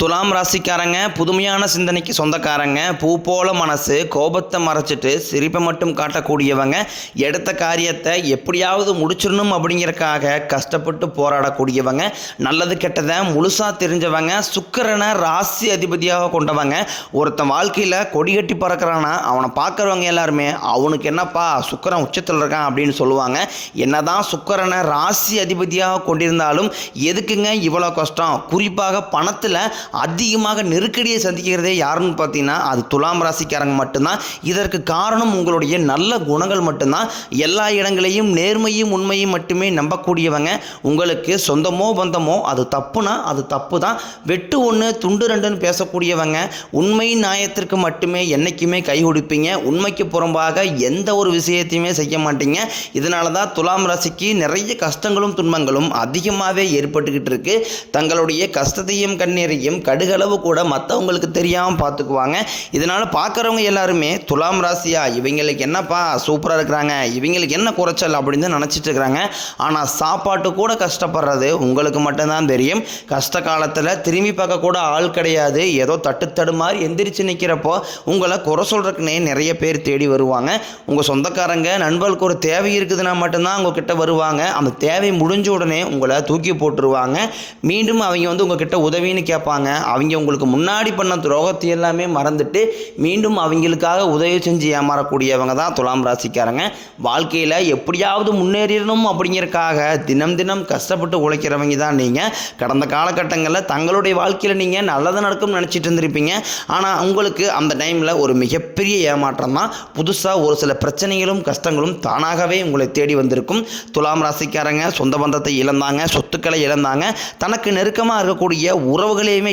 துலாம் ராசிக்காரங்க புதுமையான சிந்தனைக்கு சொந்தக்காரங்க பூ போல மனசு கோபத்தை மறைச்சிட்டு சிரிப்பை மட்டும் காட்டக்கூடியவங்க எடுத்த காரியத்தை எப்படியாவது முடிச்சிடணும் அப்படிங்கிறக்காக கஷ்டப்பட்டு போராடக்கூடியவங்க நல்லது கெட்டதை முழுசாக தெரிஞ்சவங்க சுக்கரனை ராசி அதிபதியாக கொண்டவங்க ஒருத்தன் வாழ்க்கையில் கொடி கட்டி பறக்கிறான்னா அவனை பார்க்குறவங்க எல்லாருமே அவனுக்கு என்னப்பா சுக்கரன் உச்சத்தில் இருக்கான் அப்படின்னு சொல்லுவாங்க. என்னதான் சுக்கரனை ராசி அதிபதியாக கொண்டிருந்தாலும் எதுக்குங்க இவ்வளோ கஷ்டம்? குறிப்பாக பணத்தில் அதிகமாக நெருக்கடியை சந்திக்கிறதே யாருன்னு பார்த்தீங்கன்னா அது துலாம் ராசிக்காரங்க மட்டும்தான். இதற்கு காரணம் உங்களுடைய நல்ல குணங்கள் மட்டும்தான். எல்லா இடங்களையும் நேர்மையும் உண்மையும் மட்டுமே நம்பக்கூடியவங்க. உங்களுக்கு சொந்தமோ பந்தமோ அது தப்புனா அது தப்பு தான் வெட்டு ஒன்று துண்டு ரெண்டுன்னு பேசக்கூடியவங்க. உண்மை நியாயத்திற்கு மட்டுமே என்றைக்குமே கை கொடுப்பீங்க. உண்மைக்கு புறம்பாக எந்த ஒரு விஷயத்தையுமே செய்ய மாட்டீங்க. இதனால தான் துலாம் ராசிக்கு நிறைய கஷ்டங்களும் துன்பங்களும் அதிகமாகவே ஏற்பட்டுக்கிட்டு இருக்கு. தங்களுடைய கஷ்டத்தையும் கண்ணீரையும் கடுகளவு கூட மற்றவங்களுக்கு தெரியாமல் பார்த்துக்குவாங்க இதனால் பார்க்குறவங்க எல்லாருமே துலாம் ராசியா இவங்களுக்கு என்னப்பா சூப்பராக இருக்கிறாங்க இவங்களுக்கு என்ன குறைச்சல் அப்படின்னு நினச்சிட்டு இருக்கிறாங்க. ஆனால் சாப்பாட்டு கூட கஷ்டப்படுறது உங்களுக்கு மட்டும்தான் தெரியும். கஷ்ட காலத்தில் திரும்பி பார்க்க கூட ஆள் கிடையாது. ஏதோ தட்டு தடுமாறி மாதிரி எந்திரிச்சு நிற்கிறப்போ உங்களை குறை சொல்கிறதுக்குனே நிறைய பேர் தேடி வருவாங்க. உங்கள் சொந்தக்காரங்க நண்பர்களுக்கு ஒரு தேவை இருக்குதுன்னா மட்டும்தான் உங்ககிட்ட வருவாங்க. அந்த தேவை முடிஞ்ச உடனே உங்களை தூக்கி போட்டுருவாங்க. மீண்டும் அவங்க வந்து உங்ககிட்ட உதவின்னு கேட்பாங்க. அவங்க உங்களுக்கு முன்னாடி பண்ண துரோகத்தை எல்லாமே மறந்துட்டு மீண்டும் அவங்களுக்காக உதவி செஞ்சு ஏமாறக்கூடியவங்க தான் துலாம் ராசிக்காரங்க. வாழ்க்கையில் எப்படியாவது முன்னேறிடணும் அப்படிங்கிறக்காக தினம் தினம் கஷ்டப்பட்டு உழைக்கிறவங்க தான் நீங்கள் கடந்த காலகட்டங்களில் தங்களுடைய வாழ்க்கையில் நீங்கள் நல்லது நடக்கும்னு நினச்சிட்டு இருந்திருப்பீங்க. ஆனால் உங்களுக்கு அந்த டைமில் ஒரு மிகப்பெரிய ஏமாற்றம் தான். புதுசாக ஒரு சில பிரச்சனைகளும் கஷ்டங்களும் தானாகவே உங்களை தேடி வந்திருக்கும். துலாம் ராசிக்காரங்க சொந்த பந்தத்தை இழந்தாங்க சொத்துக்களை இழந்தாங்க. தனக்கு நெருக்கமாக இருக்கக்கூடிய உறவுகளையுமே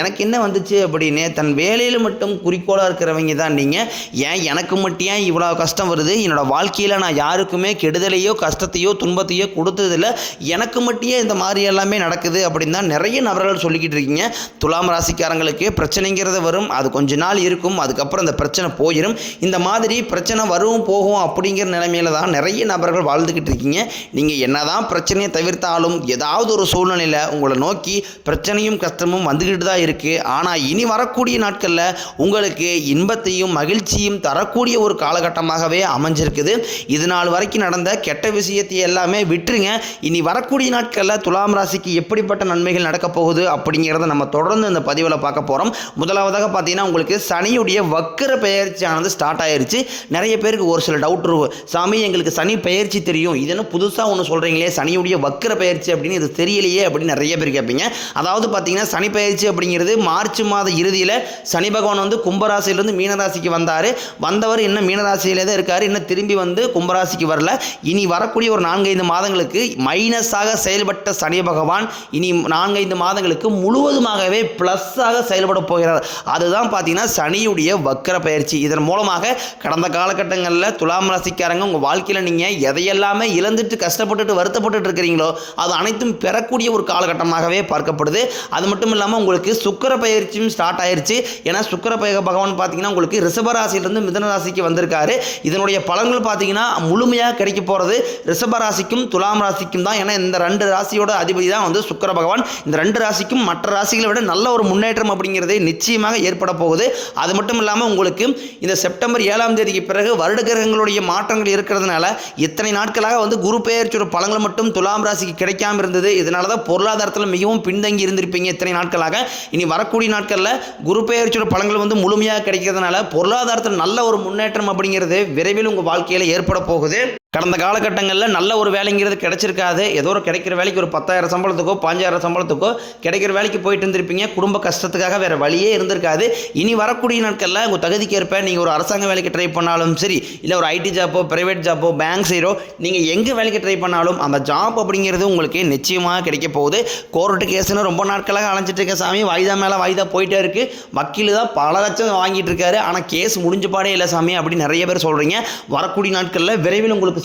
எனக்கு என்ன வந்துச்சு அப்படின்னு தன் வேலையில் மட்டும் குறிக்கோளாக இருக்கிறவங்க தான் நீங்கள் ஏன் எனக்கு மட்டும் ஏன் இவ்வளோ கஷ்டம் வருது? என்னோடய வாழ்க்கையில் நான் யாருக்குமே கெடுதலையோ கஷ்டத்தையோ துன்பத்தையோ கொடுத்ததில்ல. எனக்கு மட்டும் இந்த மாதிரி எல்லாமே நடக்குது அப்படின்னு தான் நிறைய நபர்கள் சொல்லிக்கிட்டு இருக்கீங்க. துலாம் ராசிக்காரங்களுக்கு பிரச்சனைங்கிறது வரும். அது கொஞ்ச நாள் இருக்கும். அதுக்கப்புறம் இந்த பிரச்சனை போயிடும் இந்த மாதிரி பிரச்சனை வரும் போகும் அப்படிங்கிற நிலைமையில தான் நிறைய நபர்கள் வாழ்ந்துக்கிட்டு இருக்கீங்க. நீங்கள் என்னதான் பிரச்சனையை தவிர்த்தாலும் ஏதாவது ஒரு சூழ்நிலையில் உங்களை நோக்கி பிரச்சனையும் கஷ்டமும் வந்துக்கிட்டு தான் இருக்குது ஆனால் இனி வரக்கூடிய நாட்களில் உங்களுக்கு இன்பத்தையும் மகிழ்ச்சியும் தரக்கூடிய ஒரு காலகட்டமாகவே அமைஞ்சிருக்குது. இது நாள் வரைக்கும் நடந்த கெட்ட விஷயத்தை எல்லாமே விட்டுருங்க. இனி வரக்கூடிய நாட்களில் துலாம் ராசிக்கு எப்படிப்பட்ட நன்மைகள் நடக்கப் போகுது அப்படிங்கிறத நம்ம தொடர்ந்து இந்த பதிவில் பார்க்க போகிறோம் முதலாவதாக பார்த்தீங்கன்னா உங்களுக்கு சனியுடைய வக்கர பெயர்ச்சியானது ஸ்டார்ட் ஆயிருச்சு. நிறைய பேருக்கு ஒரு சில டவுட் இருக்கும் சாமி எங்களுக்கு சனி பெயர்ச்சி தெரியும். இது என்ன புதுசாக ஒன்று சொல்கிறீங்களே சனியுடைய வக்கர பெயர்ச்சி அப்படின்னு இது தெரியலையே அப்படின்னு நிறைய பேர் கேட்பீங்க. அதாவது பார்த்தீங்கன்னா சனி பெயர்ச்சி அப்படிங்கிறது மார்ச் மாத இறுதியில் சனி பகவான் வந்து கும்பராசியிலேருந்து மீனராசிக்கு வந்தார். வந்தவர் இன்னும் மீனராசியிலே தான் இருக்கார். இன்னும் திரும்பி வந்து கும்பராசிக்கு வரல. இனி வரக்கூடிய ஒரு நான்கைந்து மாதங்களுக்கு மைனஸாக செயல்பட்ட சனி பகவான் இனி நான்கைந்து மாதங்களுக்கு முழுவதுமாகவே ப்ளஸ்ஸாக செயல்பட போகிறார். அதுதான் பார்த்தீங்கன்னா சனியுடைய வக்கர பயிற்சி. இதன் மூலமாக கடந்த காலகட்டங்களில் துலாம் ராசிக்காரங்க உங்கள் வாழ்க்கையில் நீங்கள் எதையெல்லாமே இழந்துட்டு கஷ்டப்பட்டுட்டு வருத்தப்பட்டுட்டு இருக்கிறீங்களோ அது அனைத்தும் பெறக்கூடிய ஒரு காலகட்டமாகவே பார்க்கப்படுது. அது மட்டும் இல்லாமல் உங்களுக்கு சுக்கர பயிற்சியும் ஸ்டார்ட் ஆயிருச்சு. ஏன்னா சுக்கர பய பகவான் பார்த்தீங்கன்னா உங்களுக்கு ரிஷபராசியிலிருந்து மிதன ராசிக்கு வந்திருக்காரு. இதனுடைய பலன்கள் பார்த்தீங்கன்னா முழுமையாக கிடைக்க போகிறது ரிஷபராசிக்கும் துலாம் ராசிக்கும் தான். ஏன்னா இந்த ரெண்டு ராசியோட அதிபதி தான் வந்து சுக்கர பகவான். இந்த ரெண்டு ராசிக்கும் மற்ற ராசிகளை விட நல்ல ஒரு முன்னேற்றம் அப்படிங்கிறது நிச்சயமாக ஏற்பட போகுது. அது மட்டும் இல்லாமல் உங்களுக்கு இந்த செப்டம்பர் ஏழாம் தேதிக்கு பிறகு வருட கிரகங்களுடைய மாற்றங்கள் இருக்கிறதுனால இத்தனை நாட்களாக வந்து குரு பெயர்ச்சியோட பலன்கள் மட்டும் துலாம் ராசிக்கு கிடைக்காம இருந்தது. இதனால தான் பொருளாதாரத்தில் மிகவும் பின்தங்கி இருந்திருப்பீங்க இத்தனை நாட்களாக. இனி வரக்கூடிய நாட்களில் குரு பெயர்ச்சியோட பலன்கள் வந்து முழுமையாக கிடைக்கிறதுனால பொருளாதாரத்தில் நல்ல ஒரு முன்னேற்றம் அப்படிங்கிறது விரைவில் உங்கள் வாழ்க்கையில் ஏற்பட போகுது. கடந்த காலகட்டங்களில் நல்ல ஒரு வேலைங்கிறது கிடைச்சிருக்காது. ஏதோ ஒரு கிடைக்கிற வேலைக்கு ஒரு பத்தாயிரம் சம்பளத்துக்கோ பாஞ்சாயிரம் சம்பளத்துக்கோ கிடைக்கிற வேலைக்கு போயிட்டு இருந்திருப்பீங்க. குடும்ப கஷ்டத்துக்காக வேறு வழியே இருந்திருக்காது. இனி வரக்கூடிய நாட்களில் உங்கள் தகுதிக்கு ஏற்ப நீங்கள் ஒரு அரசாங்க வேலைக்கு ட்ரை பண்ணாலும் சரி இல்லை ஒரு ஐடி ஜாப்போ ப்ரைவேட் ஜாப்போ பேங்க் சைடோ நீங்கள் எங்கே வேலைக்கு ட்ரை பண்ணாலும் அந்த ஜாப் அப்படிங்கிறது உங்களுக்கு நிச்சயமாக கிடைக்க போகுது. கோர்ட்டு கேஸ்னு ரொம்ப நாட்களாக அலைஞ்சிட்டு இருக்க சாமி. வாய்தா மேலே வாய்தா போயிட்டே இருக்குது வக்கீல் தான் பல லட்சம் வாங்கிட்டு இருக்காரு. ஆனால் கேஸ் முடிஞ்ச பாடே இல்லை சாமி அப்படி நிறைய பேர் சொல்கிறீங்க வரக்கூடிய நாட்களில் விரைவில் உங்களுக்கு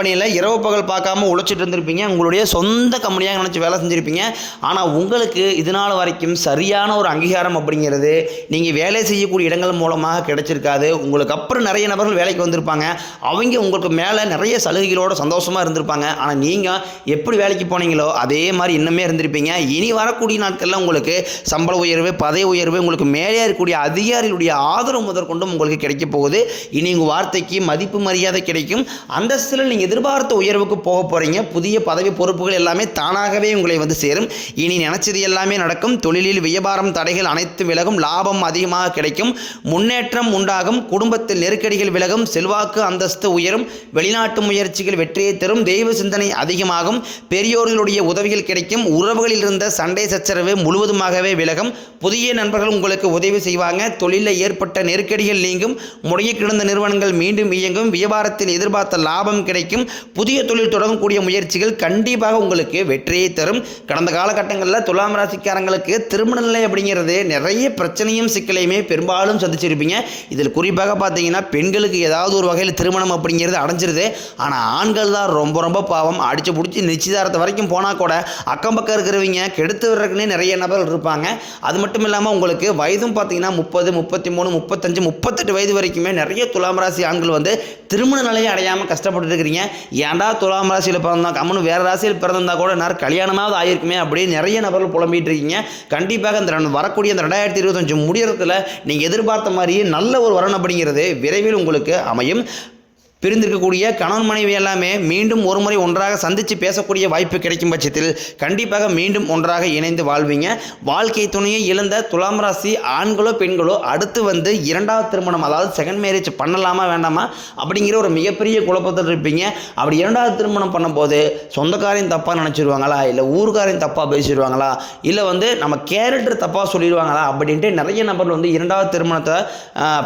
கம்பெனியில் இரவு பகல் பார்க்காம உழைச்சிட்டு இருந்திருப்பீங்க. உங்களுடைய சொந்த கம்பெனியாக நினச்சி வேலை செஞ்சுருப்பீங்க. ஆனால் உங்களுக்கு இது நாள் வரைக்கும் சரியான ஒரு அங்கீகாரம் அப்படிங்கிறது நீங்கள் வேலை செய்யக்கூடிய இடங்கள் மூலமாக கிடைச்சிருக்காது. உங்களுக்கு அப்புறம் நிறைய நபர்கள் வேலைக்கு வந்திருப்பாங்க. அவங்க உங்களுக்கு மேலே நிறைய சலுகைகளோட சந்தோஷமாக இருந்திருப்பாங்க. ஆனால் நீங்கள் எப்படி வேலைக்கு போனீங்களோ அதே மாதிரி இன்னுமே இருந்திருப்பீங்க. இனி வரக்கூடிய நாட்களில் உங்களுக்கு சம்பள உயர்வு பதவி உயர்வு உங்களுக்கு மேலே இருக்கக்கூடிய அதிகாரிகளுடைய ஆதரவு முதற்கொண்டும் உங்களுக்கு கிடைக்க போகுது. இனி உங்கள் வார்த்தைக்கு மதிப்பு மரியாதை கிடைக்கும். அந்தஸ்தில் நீங்கள் எதிர்பார்த்த உயர்வுக்கு போக போகிறீங்க புதிய பதவி பொறுப்புகள் எல்லாமே தானாகவே உங்களை வந்து சேரும். இனி நினைச்சது எல்லாமே நடக்கும். தொழிலில் வியாபாரம் தடைகள் அனைத்து விலகும். லாபம் அதிகமாக கிடைக்கும். முன்னேற்றம் உண்டாகும். குடும்பத்தில் நெருக்கடிகள் விலகும். செல்வாக்கு அந்தஸ்து உயரும். வெளிநாட்டு முயற்சிகள் வெற்றியை தரும். தெய்வ சிந்தனை அதிகமாகும். பெரியோர்களுடைய உதவிகள் கிடைக்கும். உறவுகளில் இருந்த சண்டை சச்சரவு முழுவதுமாகவே விலகும். புதிய நண்பர்கள் உங்களுக்கு உதவி செய்வாங்க. தொழிலில் ஏற்பட்ட நெருக்கடிகள் நீங்கும். முடங்கி கிடந்த நிறுவனங்கள் மீண்டும் இயங்கும். வியாபாரத்தில் எதிர்பார்த்த லாபம் கிடைக்கும். புதிய தொழில் தொடங்கக்கூடிய முயற்சிகள் கண்டிப்பாக உங்களுக்கு வெற்றியை தரும். கடந்த காலகட்டங்களில் துலாம் ராசிக்காரங்களுக்கு திருமண நிலை அப்படிங்கிறது நிறைய பிரச்சனையும் சிக்கலையுமே பெரும்பாலும் சந்திச்சிருப்பீங்க. இதில் குறிப்பாக பார்த்தீங்கன்னா பெண்களுக்கு ஏதாவது ஒரு வகையில் திருமணம் அப்படிங்கிறது அடைஞ்சிருது. ஆனால் ஆண்கள் தான் ரொம்ப ரொம்ப பாவம். அடிச்சு பிடிச்சி நிச்சயதாரத்தை வரைக்கும் போனால் கூட அக்கம் பக்கம் இருக்கிறவங்க கெடுத்து வர்றதுக்குன்னே நிறைய நபர்கள் இருப்பாங்க. அது மட்டும் இல்லாமல் உங்களுக்கு வயதும் பார்த்தீங்கன்னா முப்பது முப்பத்தி மூணு முப்பத்தஞ்சு முப்பத்தெட்டு வயது வரைக்குமே நிறைய துலாம் ராசி ஆண்கள் வந்து திருமண நிலையை அடையாமல் கஷ்டப்பட்டு இருக்கிறீங்க. ஏன்டா துலாம் ராசியில் பிறந்தான் கம்முன்னு வேறு ராசியில் பிறந்திருந்தா கூட நேரம் கல்யாணமாவது ஆயிருக்குமே அப்படின்னு நிறைய நபர்கள் புலம்பிட்டு இருக்கீங்க கண்டிப்பாக இந்த ரெண்டு- வரக்கூடிய அந்த ரெண்டாயிரத்தி இருபத்தஞ்சு முடியறதுல நீங்கள் எதிர்பார்த்த மாதிரியே நல்ல ஒரு வரன் அப்படிங்கிறது விரைவில் உங்களுக்கு அமையும். பிரிந்திருக்கக்கூடிய கணவன் மனைவி எல்லாமே மீண்டும் ஒரு முறை ஒன்றாக சந்தித்து பேசக்கூடிய வாய்ப்பு கிடைக்கும் பட்சத்தில் கண்டிப்பாக மீண்டும் ஒன்றாக இணைந்து வாழ்வீங்க. வாழ்க்கை துணையை இழந்த துலாம் ராசி ஆண்களோ பெண்களோ அடுத்து வந்து இரண்டாவது திருமணம் அதாவது செகண்ட் மேரேஜ் பண்ணலாமா வேண்டாமா அப்படிங்கிற ஒரு மிகப்பெரிய குழப்பத்தில் இருப்பீங்க. அப்படி இரண்டாவது திருமணம் பண்ணும்போது சொந்தக்காரையும் தப்பாக நினச்சிருவாங்களா? இல்லை ஊருக்காரையும் தப்பாக பேசிடுவாங்களா இல்லை வந்து நம்ம கேரக்டர் தப்பாக சொல்லிடுவாங்களா அப்படின்ட்டு நிறைய நபர்கள் வந்து இரண்டாவது திருமணத்தை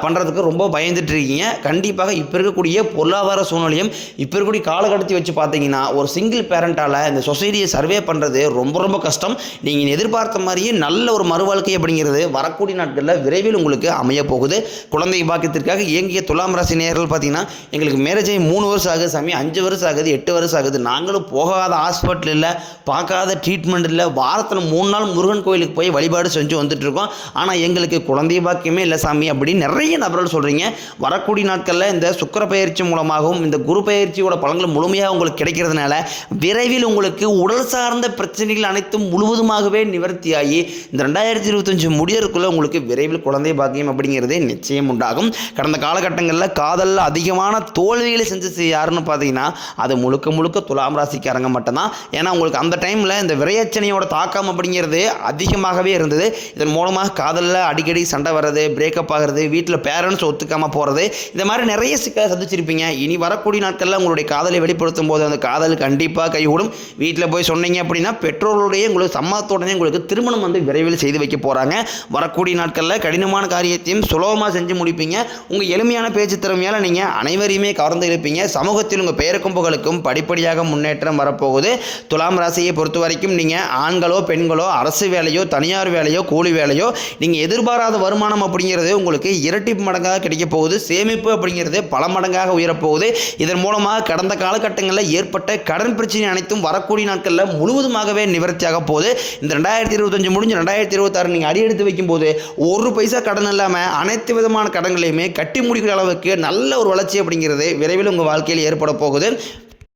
பண்ணுறதுக்கு ரொம்ப பயந்துட்டு இருக்கீங்க. கண்டிப்பாக இப்போ இருக்கக்கூடிய பொருளாதார சூழ்நிலையும் இப்போ இருக்கக்கூடிய காலகட்டத்தை வச்சு பார்த்தீங்கன்னா ஒரு சிங்கிள் பேரண்டால் இந்த சொசைட்டியை சர்வே பண்ணுறது ரொம்ப ரொம்ப கஷ்டம். நீங்கள் எதிர்பார்த்த மாதிரியே நல்ல ஒரு மறுவாழ்க்கை அப்படிங்கிறது வரக்கூடிய நாட்களில் விரைவில் உங்களுக்கு அமைய போகுது. குழந்தை பாக்கியத்திற்காக இயங்கிய துலாம் ராசி நேர்கள் பார்த்தீங்கன்னா எங்களுக்கு மேரேஜ் ஆகி மூணு வருஷம் ஆகுது சாமி அஞ்சு வருஷம் ஆகுது எட்டு வருஷம் ஆகுது. நாங்களும் போகாத ஹாஸ்பிட்டல் இல்லை பார்க்காத ட்ரீட்மெண்ட் இல்லை வாரத்தில் மூணு நாள் முருகன் கோயிலுக்கு போய் வழிபாடு செஞ்சு வந்துட்டு இருக்கோம். ஆனால் எங்களுக்கு குழந்தை பாக்கியமே இல்லை சாமி அப்படின்னு நிறைய நபர்கள் சொல்கிறீங்க வரக்கூடிய நாட்களில் இந்த சுக்கிர பயிற்சி மூலமாகவும் இந்த குரு பயிற்சியோட பலன்கள் முழுமையாக உங்களுக்கு கிடைக்கிறதுனால விரைவில் உங்களுக்கு உடல் சார்ந்த பிரச்சனைகள் அனைத்தும் முழுவதுமாகவே நிவர்த்தியாகி இந்த ரெண்டாயிரத்தி இருபத்தஞ்சு முடியறதுக்குள்ளே உங்களுக்கு விரைவில் குழந்தை பாக்கியம் அப்படிங்கிறதே நிச்சயம் உண்டாகும். கடந்த காலகட்டங்களில் காதலில் அதிகமான தோல்விகளை செஞ்சு யாருன்னு பார்த்தீங்கன்னா அது முழுக்க முழுக்க துலாம் ராசிக்காரங்க மட்டும்தான். ஏன்னா உங்களுக்கு அந்த டைமில் இந்த விரையச்சனையோட தாக்கம் அப்படிங்கிறது அதிகமாகவே இருந்தது. இதன் மூலமாக காதலில் அடிக்கடி சண்டை வர்றது பிரேக்கப் ஆகிறது வீட்டில் பேரண்ட்ஸ் ஒத்துக்காமல் போகிறது இந்த மாதிரி நிறைய சிக்கலை சந்திச்சிருப்பீங்க. இனி வரக்கூடிய நாட்களில் உங்களுடைய காதலை வெளிப்படுத்தும் போது அந்த காதல் கண்டிப்பாக கைகூடும். வீட்டில் போய் சொன்னீங்க அப்படின்னா பெற்றோர்களுடைய உங்களுக்கு சம்மதத்துடனே உங்களுக்கு திருமணம் வந்து விரைவில் செய்து வைக்க போகிறாங்க வரக்கூடிய நாட்களில் கடினமான காரியத்தையும் சுலபமாக செஞ்சு முடிப்பீங்க. உங்கள் எளிமையான பேச்சு திறமையால் நீங்கள் அனைவரையுமே கவர்ந்து இருப்பீங்க சமூகத்தில் உங்கள் பெயருக்கும் புகழுக்கும் படிப்படியாக முன்னேற்றம் வரப்போகுது. துலாம் ராசியை பொறுத்த வரைக்கும் நீங்கள் ஆண்களோ பெண்களோ அரசு வேலையோ தனியார் வேலையோ கூலி வேலையோ நீங்கள் எதிர்பாராத வருமானம் அப்படிங்கிறது உங்களுக்கு இரட்டி மடங்காக கிடைக்க போகுது. சேமிப்பு அப்படிங்கிறது பல மடங்காக உயரப்போகுது இதன் மூலமாக கடந்த காலகட்டங்களில் ஏற்பட்ட கடன் பிரச்சனை அனைத்தும் வரக்கூடிய நாட்களில் முழுவதுமாகவே நிவர்த்தியாக போகுது. இந்த ரெண்டாயிரத்தி இருபத்தஞ்சு முடிஞ்சு ரெண்டாயிரத்தி இருபத்தாறு நீங்கள் அடி எடுத்து வைக்கும்போது ஒரு பைசா கடன் இல்லாமல் அனைத்து விதமான கடன்களையுமே கட்டி முடிக்கிற அளவுக்கு நல்ல ஒரு வளர்ச்சி அப்படிங்கிறது விரைவில் உங்கள் வாழ்க்கையில் ஏற்பட போகுது.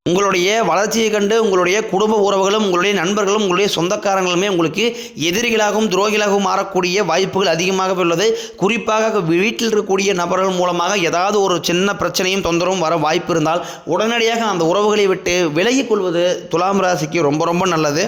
உங்களுடைய வளர்ச்சியை கண்டு உங்களுடைய குடும்ப உறவுகளும் உங்களுடைய நண்பர்களும் உங்களுடைய சொந்தக்காரங்களுமே உங்களுக்கு எதிரிகளாகவும் துரோகிகளாகவும் மாறக்கூடிய வாய்ப்புகள் அதிகமாக உள்ளது. குறிப்பாக வீட்டில் இருக்கக்கூடிய நபர்கள் மூலமாக ஏதாவது ஒரு சின்ன பிரச்சனையும் தொந்தரவும் வர வாய்ப்பு இருந்தால் உடனடியாக அந்த உறவுகளை விட்டு விலகிக் கொள்வது துலாம் ராசிக்கு ரொம்ப ரொம்ப நல்லது.